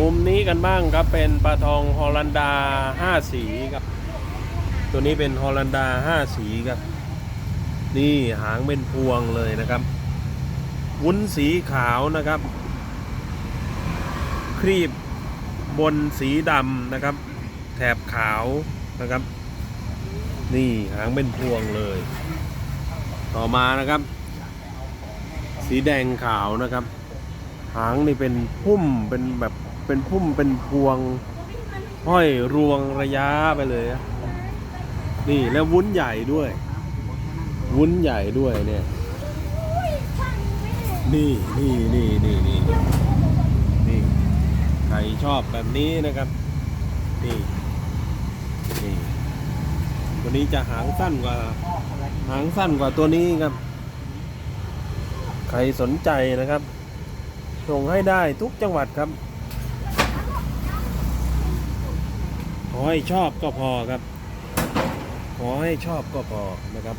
มุมนี้กันบ้างครับเป็นปลาทองฮอลันดาห้าสีครับ ตัวนี้เป็นฮอลันดาห้าสีครับ นี่หางเป็นพวงเลยนะครับ วุ้นสีขาวนะครับ ครีบบนสีดำนะครับ แถบขาวนะครับ นี่หางเป็นพวงเลย ต่อมานะครับ สีแดงขาวนะครับ หางนี่เป็นพุ่มเป็นแบบ เป็นพุ่มเป็นพวงห้อยรวงระยะไปเลยนี่แล้ววุ้นใหญ่ด้วย วุ้นใหญ่ด้วยเนี่ย นี่นี่นี่นี่นี่นี่ใครชอบแบบนี้นะครับ นี่นี่ตัวนี้จะหางสั้นกว่า หางสั้นกว่าตัวนี้ครับ ใครสนใจนะครับส่งให้ได้ทุกจังหวัดครับ ขอให้ชอบก็พอครับ ขอให้ชอบก็พอนะครับ